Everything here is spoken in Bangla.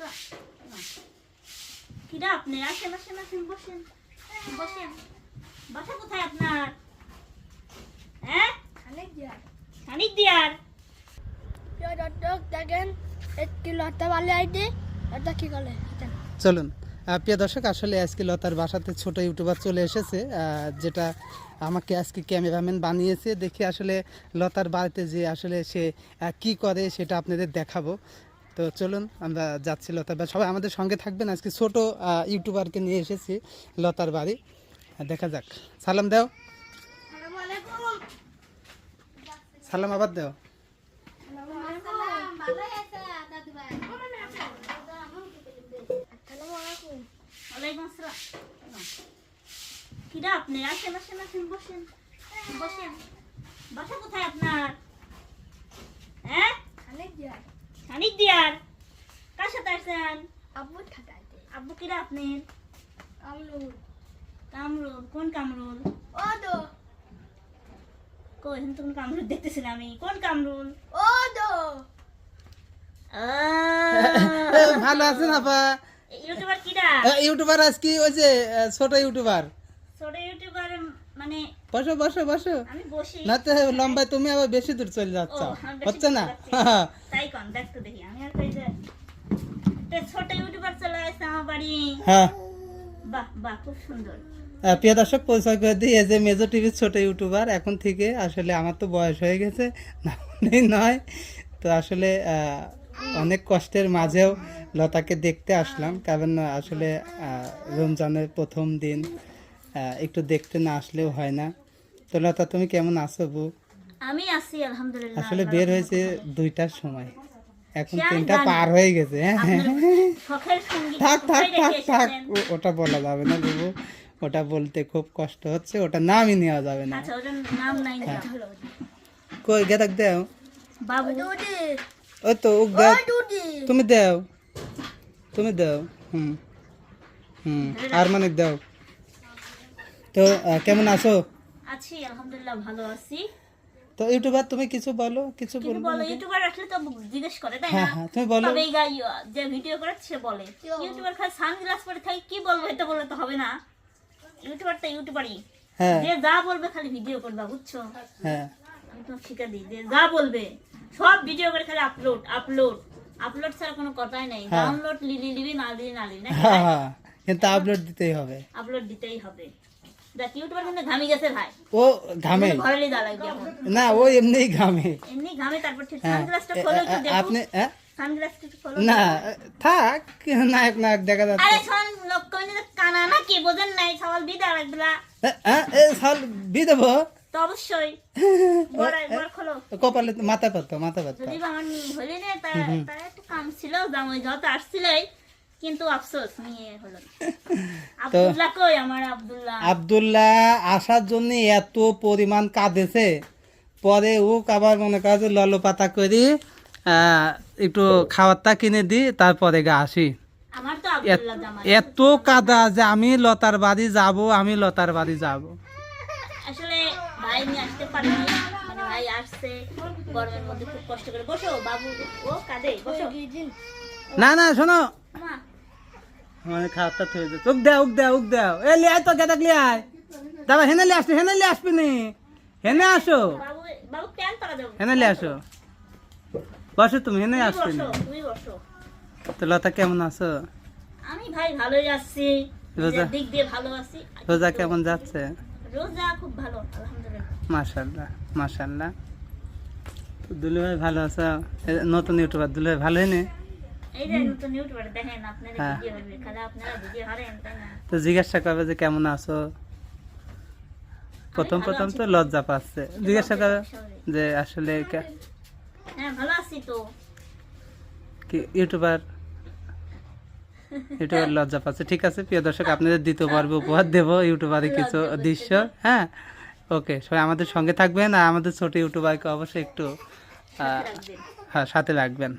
মাসরা কিরা আপনি? আসেন আসেন আসেন বসেন। বসেন। বাসা কোথায় আপনার? হ্যাঁ? খানিক দিয়ার। দেখেন একটি লতা বালি আইতে এটা কি করে চলুন। প্রিয় দর্শক আসলে আজকে লতার বাসাতে ছোট ইউটিউবার চলে এসেছে যেটা আমাকে আজকে ক্যামেরাম্যান বানিয়েছে। দেখি আসলে লতার বাড়িতে যে আসলে সে কি করে সেটা আপনাদের দেখাবো। তো চলুন আমরা যাচ্ছি লতার বাড়ি। সবাই আমাদের সঙ্গে থাকবেন। আজকে ছোট ইউটিউবারকে নিয়ে এসেছি লতার বাড়ি। দেখা যাক। সালাম দাও। সালাম আবার দাও। বসেন। বসেন। বাসা কোথায় আপনার? হ্যাঁ? দিয়ার। কার সাথে আসছেন? আব্বু খাটাইতে আব্বু কিরা আপনি আমলু কামরুল কোন কামরুল? ও কই কোন কামরুল দেখতেছি না আমি। কোন কামরুল? ও দো ভালো আছেন আপা? ইউটিউবার কিরা? ইউটিউবার আজকে ওই যে ছোট ইউটিউবার। ছোট ইউটিউবার মানে বসো বসো বসো। আমি বসি। না তো লম্বায় তুমি আবার বেশি দূর চলে যাচ্ছ। হচ্ছে না? তাই কন দেখতে দেখি আমি আর কই যে তে ছোট ইউটিউবার চলে আসছে আমার বাড়ি হ্যাঁ। আহ, প্রিয় দর্শক পরিচয় করে দিই এই যে মেজো টিভির ছোট ইউটিউবার এখন থেকে আসলে আমার তো বয়স হয়ে গেছে না নয়। তো আসলে অনেক কষ্টের মাঝেও লতাকে দেখতে আসলাম কারণ আসলে রমজানের প্রথম দিন একটু দেখতে না আসলেও হয় না। তো লতা তুমি কেমন আছো বউ আমি আছি আলহামদুলিল্লাহ আসলে বের হয়েছে দুইটার সময়। এখন তিনটা পার হয়ে গেছে হ্যাঁ। থাক থাক থাক থাক। ওটা বলা যাবে না বাবু। ওটা বলতে খুব কষ্ট হচ্ছে ওটা নামই নেওয়া যাবে না। আচ্ছা নাম কই গেদাক দেও। বাবু। ওই তো ও দাও তুমি দেও। তুমি দাও হুম। হুম আর মানে দাও। তো কেমন আছো? আছি আলহামদুলিল্লাহ ভালো আছি। তো ইউটিউবার তুমি কিছু বলো কিছু বলব বলো ইউটিউবার আসলে তো জিজ্ঞেস করে তাই হ্যাঁ না? হ্যাঁ তুমি বলো। তবে এই গাই যে ভিডিও করে সে বলে। ইউটিউবার খালি সানগ্লাস পরে থাকি কি বলব এটা বললে তো হবে না। ইউটিউবার তো ইউটিউবারই। হ্যাঁ। যে যা বলবে খালি ভিডিও করবা বুঝছ? হ্যাঁ। আমি তোমাকে শিখা দিই যে যা বলবে সব ভিডিও করে খালি আপলোড আপলোড আপলোড ছাড়া কোনো কথাই নাই। হ্যাঁ। ডাউনলোড লিলি লিবি না লিলি না লিলি না হ্যাঁ হ্যাঁ। কিন্তু আপলোড দিতেই হবে। আপলোড দিতেই হবে। ও ঘামে। না ও ঘামে। এমনি ঘামে তারপর হ্যাঁ সানগ্লাসটা খোলো এ- দেখো। আপনি হ্যাঁ? সানগ্লাসটা খোলো। না থাক নায়ক নায়ক দেখা যাচ্ছে। আরে শোন কানা না কি বোঝেন নাই সওয়াল বিদা লাগবেলা এ, এ, এ, সাল বি দেবো তো অবশ্যই। বড় বড় খোলো। কপালে মাথা পাতো মাথা পাতো যদি আমার হলি না তার তার একটু কাম ছিল জামাই যত আসছিলই কিন্তু আফসোস নিয়ে হলো আব্দুল্লাহ কই? আমার আব্দুল্লাহ। আবদুল্লাহ আসার জন্য এত পরিমাণ কাঁদেছে পরে ও আবার মনে করে যে ললো পাতা করি একটু খাবারটা কিনে দিই তারপরে গা আসি। এত- কাদা যে আমি লতার বাড়ি যাব আমি লতার বাড়ি যাব। আসলে ভাই নিয়ে আসতে পারেনি মানে ভাই আসছে গরমের মধ্যে খুব কষ্ট করে। বসো বাবু ও কাঁদে বসো। না না শোনো। মা। মানে খাবারটা থয়ে যাচ্ছে উক দেও উক দেও এ লিয়াই তো গেদাক লিয়াই দাদা হেনে লিয়ে আসবি হেনে লিয়ে আসবি নি। হেনে আসো। হেনে লিয়ে আসো। বসো তুমি হেনে আসবি নি। তো লতা কেমন আছো? আমি ভাই ভালোই যাচ্ছি রোজা? দিক দিয়ে ভালো আছি। রোজা কেমন যাচ্ছে? রোজা খুব ভালো আলহামদুলিল্লাহ। মাশাল্লাহ মাশাল্লাহ দুলু ভাই ভালো আছো? নতুন ইউটিউবার দুলু ভাই ভালোই নে? তো জিজ্ঞাসা করবে যে কেমন আছো? প্রথম প্রথম তো লজ্জা পাচ্ছে। জিজ্ঞাসা করবে যে আসলে হ্যাঁ ভালো আছি তো। কি ইউটিউবার? ইউটিউবার লজ্জা পাচ্ছে। ঠিক আছে প্রিয় দর্শক আপনাদের দ্বিতীয় পর্বে উপহার দেবো। ইউটিউবারে কিছু দৃশ্য। হ্যাঁ ওকে সবাই আমাদের সঙ্গে থাকবেন আর আমাদের ছোট ইউটিউবারকে অবশ্যই একটু হ্যাঁ সাথে রাখবেন।